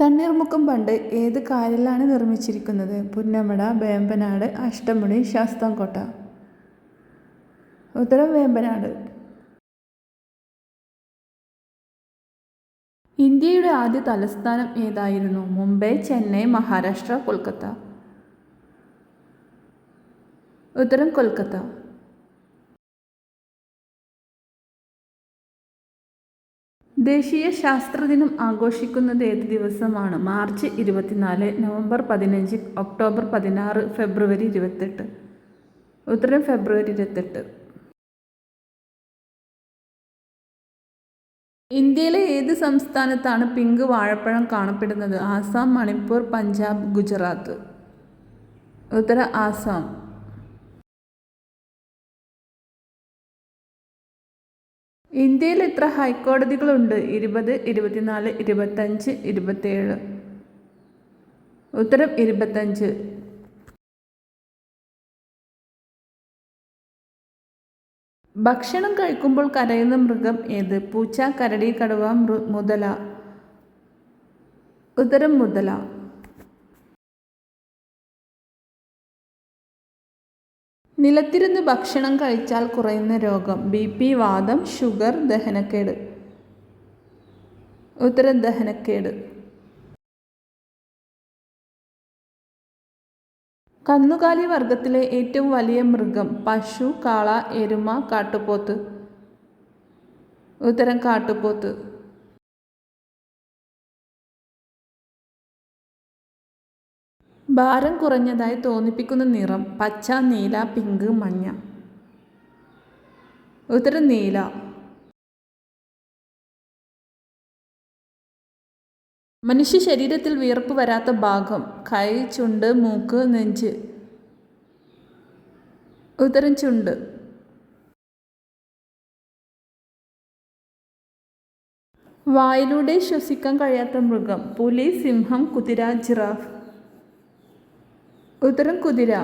തണ്ണീർമുക്കം പണ്ട് ഏത് കായലിലാണ് നിർമ്മിച്ചിരിക്കുന്നത്? പുന്നമട വേമ്പനാട് അഷ്ടമുടി ശാസ്താംകോട്ട. ഉത്തരം വേമ്പനാട്. ഇന്ത്യയുടെ ആദ്യ തലസ്ഥാനം ഏതായിരുന്നു? മുംബൈ ചെന്നൈ മഹാരാഷ്ട്ര കൊൽക്കത്ത. ഉത്തരം കൊൽക്കത്ത. ദേശീയ ശാസ്ത്രദിനം ആഘോഷിക്കുന്നത് ഏത് ദിവസമാണ്? മാർച്ച് ഇരുപത്തിനാല് നവംബർ പതിനഞ്ച് ഒക്ടോബർ പതിനാറ് ഫെബ്രുവരി ഇരുപത്തെട്ട്. ഉത്തരം ഫെബ്രുവരി ഇരുപത്തെട്ട്. ഇന്ത്യയിലെ ഏത് സംസ്ഥാനത്താണ് പിങ്ക് വാഴപ്പഴം കാണപ്പെടുന്നത്? ആസാം മണിപ്പൂർ പഞ്ചാബ് ഗുജറാത്ത്. ഉത്തര ആസാം. ഇന്ത്യയിൽ എത്ര ഹൈക്കോടതികളുണ്ട്. ഇരുപത് ഇരുപത്തിനാല് ഇരുപത്തഞ്ച് ഇരുപത്തേഴ്. ഉത്തരം ഇരുപത്തഞ്ച്. ഭക്ഷണം കഴിക്കുമ്പോൾ കരയുന്ന മൃഗം ഏത്? പൂച്ച കരടി കടുവ മുതല. ഉത്തരം മുതല. നിലത്തിരുന്ന് ഭക്ഷണം കഴിച്ചാൽ കുറയുന്ന രോഗം. ബി പി വാദം ഷുഗർ ദഹനക്കേട്. ഉത്തരം ദഹനക്കേട്. കന്നുകാലി വർഗത്തിലെ ഏറ്റവും വലിയ മൃഗം പശു കാള എരുമ കാട്ടുപോത്ത്. ഉത്തരം കാട്ടുപോത്ത്. ഭാരം കുറഞ്ഞതായി തോന്നിപ്പിക്കുന്ന നിറം പച്ച നീല പിങ്ക് മഞ്ഞ. ഉത്തരം നീല. മനുഷ്യ ശരീരത്തിൽ വിയർപ്പ് വരാത്ത ഭാഗം കൈ ചുണ്ട് മൂക്ക് നെഞ്ച്. ഉത്തരം ചുണ്ട്. വായിലൂടെ ശ്വസിക്കാൻ കഴിയാത്ത മൃഗം പുലി സിംഹം കുതിര ജിറാഫ്. ഉത്തരം കുതിര.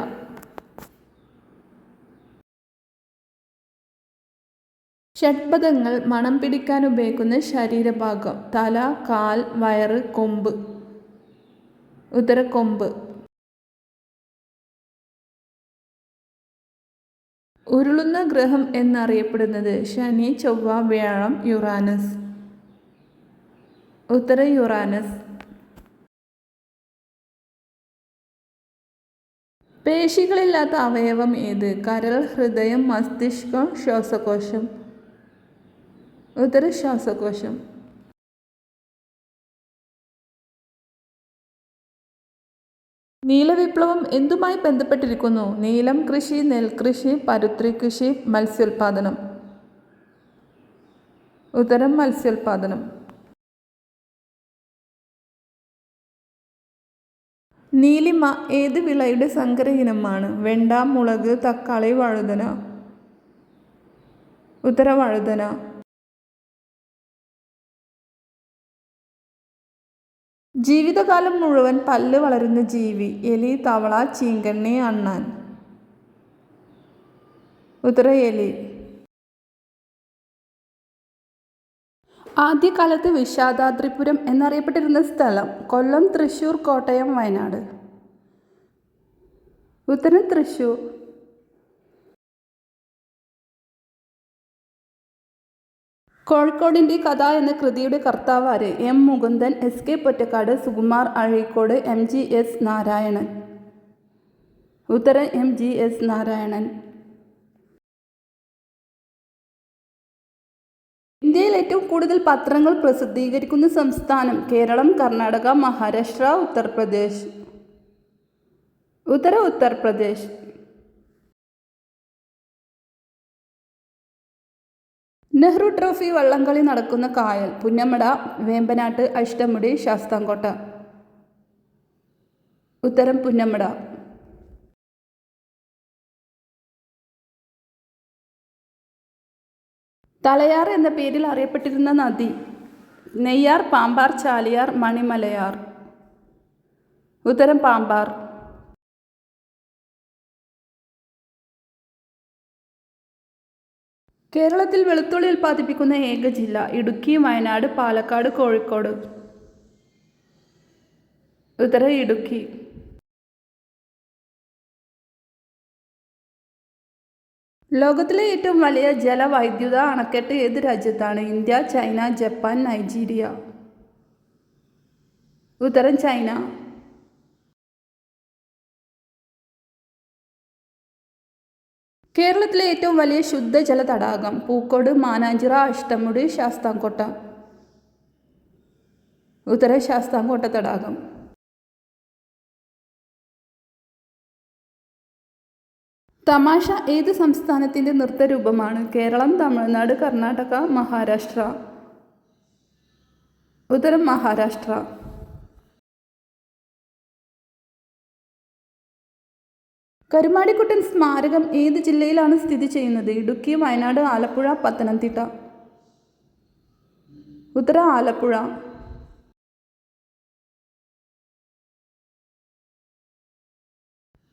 ഷഡ്പദങ്ങൾ മണം പിടിക്കാൻ ഉപയോഗിക്കുന്ന ശരീരഭാഗം. തല കാൽ വയറ് കൊമ്പ്. ഉത്തര ഉരുളുന്ന ഗ്രഹം എന്നറിയപ്പെടുന്നത് ശനി ചൊവ്വ വ്യാഴം യുറാനസ്. ഉത്തര യുറാനസ്. പേശികളില്ലാത്ത അവയവം ഏത്? കരൾ ഹൃദയം മസ്തിഷ്കം ശ്വാസകോശം. ഉത്തര ശ്വാസകോശം. നീലവിപ്ലവം എന്തുമായി ബന്ധപ്പെട്ടിരിക്കുന്നു? നീലം കൃഷി നെൽകൃഷി പരുത്തി കൃഷി മത്സ്യോൽപാദനം. ഉത്തരം മത്സ്യോൽപാദനം. നീലിമ ഏത് വിളയുടെ സങ്കര ഇനമാണ് വെണ്ട മുളക് തക്കാളി വഴുതന. ഉത്തര വഴുതന. ജീവിതകാലം മുഴുവൻ പല്ല് വളരുന്ന ജീവി എലി തവള ചീങ്കണ്ണി അണ്ണാൻ. ഉത്തര എലി. ആദ്യകാലത്ത് വിഷാദാദ്രിപുരം എന്നറിയപ്പെട്ടിരുന്ന സ്ഥലം കൊല്ലം തൃശ്ശൂർ കോട്ടയം വയനാട്. ഉത്തരം തൃശ്ശൂർ. കോഴിക്കോടിന്റെ കഥ എന്ന കൃതിയുടെ കർത്താവാര് M Mukundan S K Pottekkatt Sukumar Azhikode M G S Narayanan. ഉത്തരം എം ജി എസ് നാരായണൻ. ഇന്ത്യയിൽ ഏറ്റവും കൂടുതൽ പത്രങ്ങൾ പ്രസിദ്ധീകരിക്കുന്ന സംസ്ഥാനം കേരളം കർണാടക മഹാരാഷ്ട്ര ഉത്തർപ്രദേശ്. ഉത്തര ഉത്തർപ്രദേശ്. നെഹ്റു ട്രോഫി വള്ളംകളി നടക്കുന്ന കായൽ പുന്നമട വേമ്പനാട്ട് അഷ്ടമുടി ശാസ്താംകോട്ട. ഉത്തരം പുന്നമട. തലയാർ എന്ന പേരിൽ അറിയപ്പെട്ടിരുന്ന നദി നെയ്യാർ പാമ്പാർ ചാലിയാർ മണിമലയാർ. ഉത്തരം പാമ്പാർ. കേരളത്തിൽ വെളുത്തുള്ളി ഉൽപ്പാദിപ്പിക്കുന്ന ഏക ജില്ല ഇടുക്കി വയനാട് പാലക്കാട് കോഴിക്കോട്. ഉത്തരം ഇടുക്കി. ലോകത്തിലെ ഏറ്റവും വലിയ ജലവൈദ്യുത അണക്കെട്ട് ഏത് രാജ്യത്താണ്? India China Japan Nigeria. ഉത്തരം ചൈന. കേരളത്തിലെ ഏറ്റവും വലിയ ശുദ്ധജല തടാകം പൂക്കോട് മാനാഞ്ചിറ അഷ്ടമുടി ശാസ്താംകോട്ട. ഉത്തര ശാസ്താംകോട്ട തടാകം. തമാശ ഏത് സംസ്ഥാനത്തിന്റെ നൃത്തരൂപമാണ്? കേരളം തമിഴ്നാട് കർണാടക മഹാരാഷ്ട്ര. ഉത്തരം മഹാരാഷ്ട്ര. കരുമാടിക്കുട്ടൻ സ്മാരകം ഏത് ജില്ലയിലാണ് സ്ഥിതി ചെയ്യുന്നത്? ഇടുക്കി വയനാട് ആലപ്പുഴ പത്തനംതിട്ട. ഉത്തര ആലപ്പുഴ.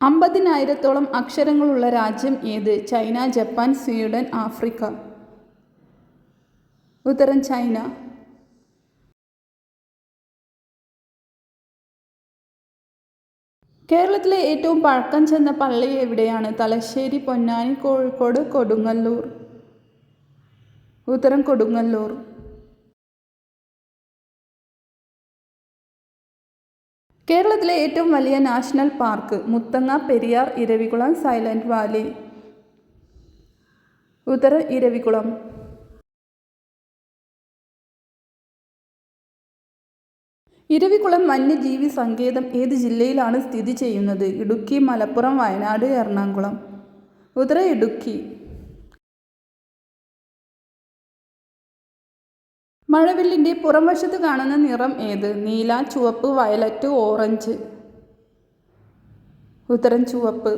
അമ്പതിനായിരത്തോളം അക്ഷരങ്ങളുള്ള രാജ്യം ഏത്? China Japan Sweden Africa. ഉത്തരം ചൈന. കേരളത്തിലെ ഏറ്റവും പഴക്കം ചെന്ന പള്ളി എവിടെയാണ്? തലശ്ശേരി പൊന്നാനി കോഴിക്കോട് കൊടുങ്ങല്ലൂർ. ഉത്തരം കൊടുങ്ങല്ലൂർ. കേരളത്തിലെ ഏറ്റവും വലിയ national park Muthanga Periyar Eravikulam Silent Valley. ഉത്തര ഇരവികുളം. ഇരവികുളം വന്യജീവി സങ്കേതം ഏത് ജില്ലയിലാണ് സ്ഥിതി ചെയ്യുന്നത്? ഇടുക്കി മലപ്പുറം വയനാട് എറണാകുളം. ഉത്തര ഇടുക്കി. മഴവില്ലിന്റെ പുറംവശത്ത് കാണുന്ന നിറം ഏത്? നീല ചുവപ്പ് വയലറ്റ് ഓറഞ്ച്. ഉത്തരം ചുവപ്പ്.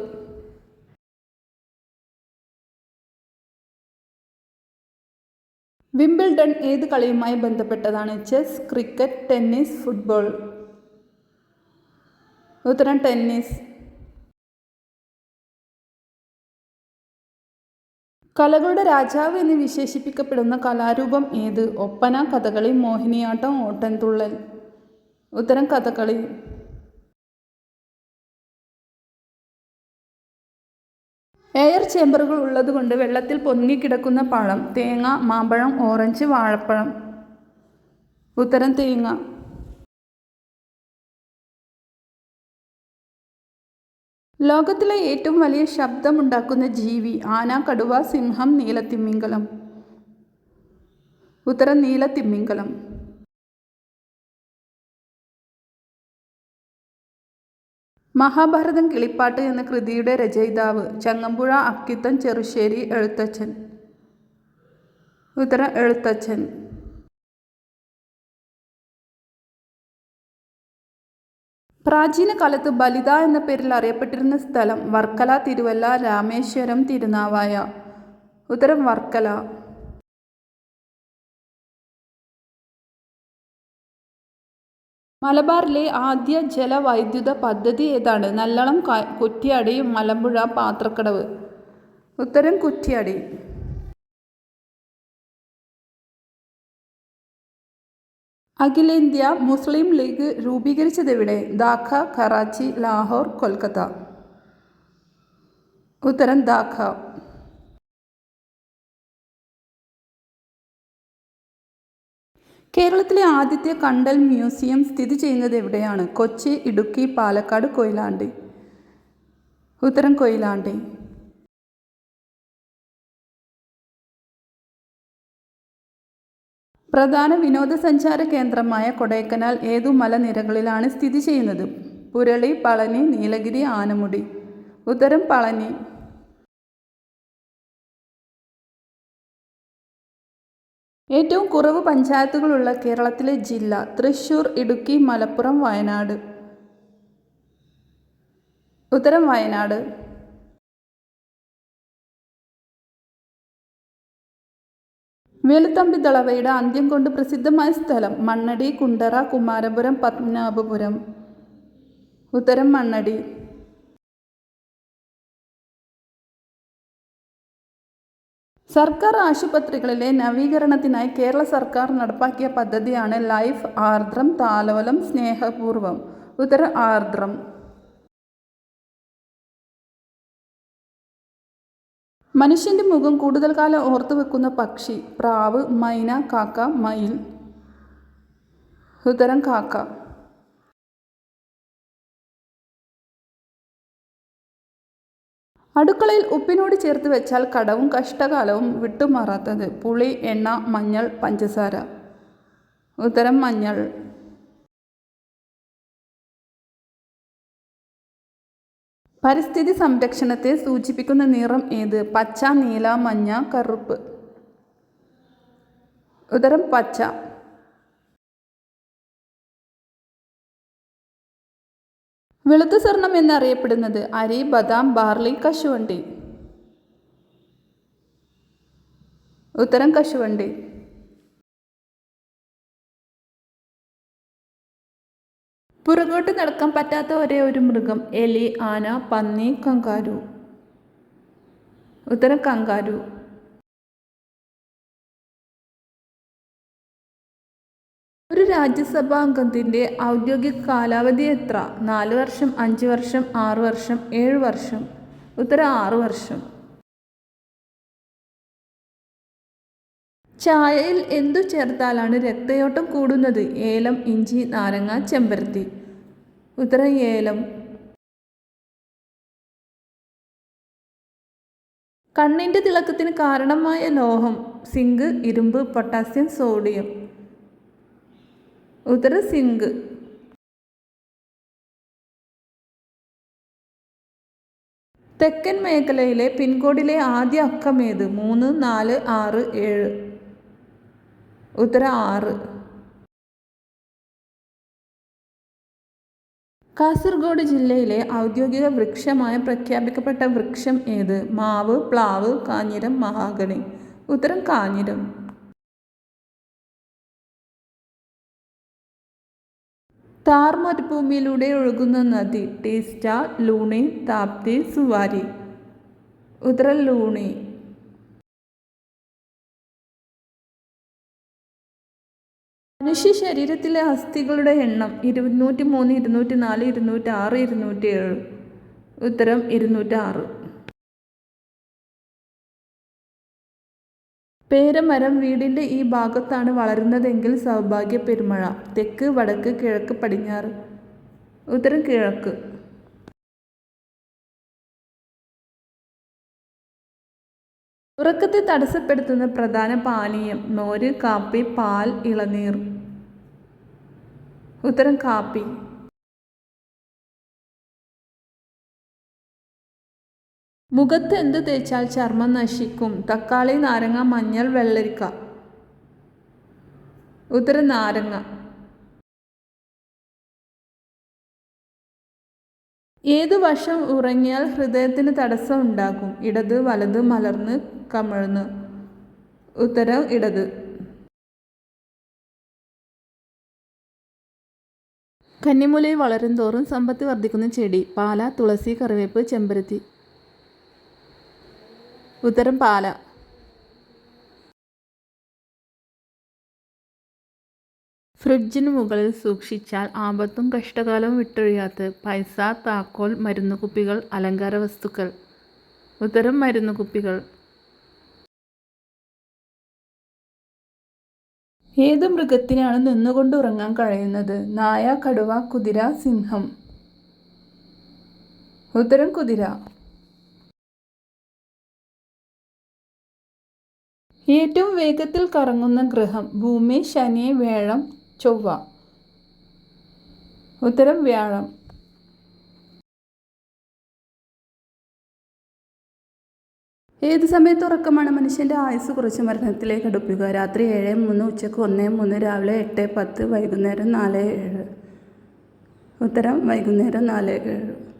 വിംബിൾഡൺ ഏത് കളിയുമായി ബന്ധപ്പെട്ടതാണ്? Chess cricket tennis football. ഉത്തരം ടെന്നീസ്. കലകളുടെ രാജാവ് എന്ന് വിശേഷിപ്പിക്കപ്പെടുന്ന കലാരൂപം ഏത്? ഒപ്പന കഥകളി മോഹിനിയാട്ടം ഓട്ടൻതുള്ളൽ. ഉത്തരം കഥകളി. എയർ ചേമ്പറുകൾ ഉള്ളതുകൊണ്ട് വെള്ളത്തിൽ പൊങ്ങിക്കിടക്കുന്ന പഴം തേങ്ങ മാമ്പഴം ഓറഞ്ച് വാഴപ്പഴം. ഉത്തരം തേങ്ങ. ലോകത്തിലെ ഏറ്റവും വലിയ ശബ്ദമുണ്ടാക്കുന്ന ജീവി ആന കടുവ സിംഹം നീലത്തിമ്മിങ്കലം ഉത്തരം നീലത്തിമ്മിങ്കലം മഹാഭാരതം കിളിപ്പാട്ട് എന്ന കൃതിയുടെ രചയിതാവ് ചങ്ങമ്പുഴ അക്കിത്തൻ ചെറുശ്ശേരി എഴുത്തച്ഛൻ. ഉത്തരം എഴുത്തച്ഛൻ. പ്രാചീന കാലത്ത് ബലിത എന്ന പേരിൽ അറിയപ്പെട്ടിരുന്ന സ്ഥലം വർക്കല തിരുവല്ല രാമേശ്വരം തിരുനാവായ. ഉത്തരം വർക്കല. മലബാറിലെ ആദ്യ ജലവൈദ്യുത പദ്ധതി ഏതാണ്? നല്ലളം കുറ്റിയാടി മലമ്പുഴ പാത്രക്കടവ്. ഉത്തരം കുറ്റ്യാടി. അഖിലേന്ത്യാ മുസ്ലിം ലീഗ് രൂപീകരിച്ചതെവിടെ? ധാക്ക കറാച്ചി ലാഹോർ കൊൽക്കത്ത. ഉത്തരം ധാക്ക. കേരളത്തിലെ ആദ്യത്തെ കണ്ടൽ മ്യൂസിയം സ്ഥിതി ചെയ്യുന്നത് എവിടെയാണ്? കൊച്ചി ഇടുക്കി പാലക്കാട് കൊയിലാണ്ടി. ഉത്തരം കൊയിലാണ്ടി. പ്രധാന വിനോദസഞ്ചാര കേന്ദ്രമായ കൊടൈക്കനാൽ ഏതു മലനിരകളിലാണ് സ്ഥിതി ചെയ്യുന്നത്? പുരളി പളനി നീലഗിരി ആനമുടി. ഉത്തരം പളനി. ഏറ്റവും കുറവ് പഞ്ചായത്തുകളുള്ള കേരളത്തിലെ ജില്ല തൃശൂർ ഇടുക്കി മലപ്പുറം വയനാട്. ഉത്തരം വയനാട്. വേലുത്തമ്പി ദളവയുടെ അന്ത്യം കൊണ്ട് പ്രസിദ്ധമായ സ്ഥലം മണ്ണടി കുണ്ടറ കുമാരപുരം പത്മനാഭപുരം. ഉത്തരം മണ്ണടി. സർക്കാർ ആശുപത്രികളിലെ നവീകരണത്തിനായി കേരള സർക്കാർ നടപ്പാക്കിയ പദ്ധതിയാണ് ലൈഫ് ആർദ്രം താലോലം സ്നേഹപൂർവം. ഉത്തര ആർദ്രം. മനുഷ്യന്റെ മുഖം കൂടുതൽ കാലം ഓർത്തു വെക്കുന്ന പക്ഷി പ്രാവ് മൈന കാക്ക മയിൽ. ഉത്തരം കാക്ക. അടുക്കളയിൽ ഉപ്പിനോട് ചേർത്ത് വെച്ചാൽ കടവും കഷ്ടകാലവും വിട്ടുമാറാത്തത്. പുളി എണ്ണ മഞ്ഞൾ പഞ്ചസാര. ഉത്തരം മഞ്ഞൾ. പരിസ്ഥിതി സംരക്ഷണത്തെ സൂചിപ്പിക്കുന്ന നിറം ഏത്? പച്ച നീല മഞ്ഞ കറുപ്പ്. ഉദരം പച്ച. വെളുത്ത സ്വർണം എന്നറിയപ്പെടുന്നത് അരി ബദാം ബാർലി കശുവണ്ടി. ഉത്തരം കശുവണ്ടി. പുറകോട്ട് നടക്കാൻ പറ്റാത്ത ഒരേ ഒരു മൃഗം. എലി ആന പന്നി കങ്കാരു. ഉത്തരം കങ്കാരു. ഒരു രാജ്യസഭാ അംഗത്തിന്റെ ഔദ്യോഗിക കാലാവധി എത്ര? നാല് വർഷം അഞ്ച് വർഷം ആറ് വർഷം ഏഴ് വർഷം. ഉത്തരം ആറ് വർഷം. ചായയിൽ എന്തു ചേർത്താലാണ് രക്തയോട്ടം കൂടുന്നത്? ഏലം ഇഞ്ചി നാരങ്ങ ചെമ്പരത്തി. ഉത്തരം ഏലം. കണ്ണിന്റെ തിളക്കത്തിന് കാരണമായ ലോഹം സിങ്ക് ഇരുമ്പ് പൊട്ടാസ്യം സോഡിയം. ഉത്തരം സിങ്ക്. തെക്കൻ മേഖലയിലെ പിൻകോഡിലെ ആദ്യ അക്കമേത് മൂന്ന് നാല് ആറ് ഏഴ്. ഉത്തരം ആറ്. കാസർഗോഡ് ജില്ലയിലെ ഔദ്യോഗിക വൃക്ഷമായി പ്രഖ്യാപിക്കപ്പെട്ട വൃക്ഷം ഏത്? മാവ് പ്ലാവ് കാഞ്ഞിരം മഹാഗണി. ഉത്തരം കാഞ്ഞിരം. താർ മരുഭൂമിയിലൂടെ ഒഴുകുന്ന നദി ടീസ്റ്റ ലൂണി താപ്തി സുവാരി. ഉത്തരം ലൂണി. മനുഷ്യ ശരീരത്തിലെ അസ്ഥികളുടെ എണ്ണം ഇരുന്നൂറ്റി മൂന്ന് ഇരുന്നൂറ്റി നാല് ഇരുന്നൂറ്റി ആറ് ഇരുന്നൂറ്റി ഏഴ് ഉത്തരം ഇരുന്നൂറ്റി ആറ് പേരമരം വീടിന്റെ ഈ ഭാഗത്താണ് വളരുന്നതെങ്കിൽ സൗഭാഗ്യ പെരുമഴ. തെക്ക് വടക്ക് കിഴക്ക് പടിഞ്ഞാറ്. ഉത്തരം കിഴക്ക്. ഉറക്കത്തെ തടസ്സപ്പെടുത്തുന്ന പ്രധാന പാനീയം മോര് കാപ്പി പാൽ ഇളനീർ. ഉത്തരം കാപ്പി. മുഖത്ത് എന്ത് തേച്ചാൽ ചർമ്മം നശിക്കും. തക്കാളി നാരങ്ങ മഞ്ഞൾ വെള്ളരിക്ക. ഉത്തരം നാരങ്ങ. ഏതു വശം ഉറങ്ങിയാൽ ഹൃദയത്തിന് തടസ്സം ഉണ്ടാകും? ഇടത് വലത് മലർന്ന് കമിഴ്ന്ന്. ഉത്തരം ഇടത്. കന്നിമുലയിൽ വളരും തോറും സമ്പത്ത് വർദ്ധിക്കുന്ന ചെടി പാല തുളസി കറിവേപ്പ് ചെമ്പരത്തി. ഉത്തരം പാല. ഫ്രിഡ്ജിന് മുകളിൽ സൂക്ഷിച്ചാൽ ആപത്തും കഷ്ടകാലവും വിട്ടൊഴിയാത്ത പൈസ താക്കോൽ മരുന്നുകുപ്പികൾ അലങ്കാര വസ്തുക്കൾ. ഉത്തരം മരുന്നുകുപ്പികൾ. ഏത് മൃഗത്തിനാണ് നിന്നുകൊണ്ട് ഉറങ്ങാൻ കഴിയുന്നത്? നായ കടുവ കുതിര സിംഹം. ഉത്തരം കുതിര. ഏറ്റവും വേഗത്തിൽ കറങ്ങുന്ന ഗ്രഹം ഭൂമി ശനി വേഴം ചൊവ്വ. ഉത്തരം വ്യാഴം. ഏത് സമയത്ത് ഉറക്കമാണ് മനുഷ്യന്റെ ആയുസ് കുറച്ച് മരണത്തിലേക്ക് അടുപ്പിക്കുക? രാത്രി ഏഴ് മൂന്ന് ഉച്ചയ്ക്ക് ഒന്ന് മൂന്ന് രാവിലെ എട്ട് പത്ത് വൈകുന്നേരം നാല് ഏഴ്. ഉത്തരം വൈകുന്നേരം നാല് ഏഴ്.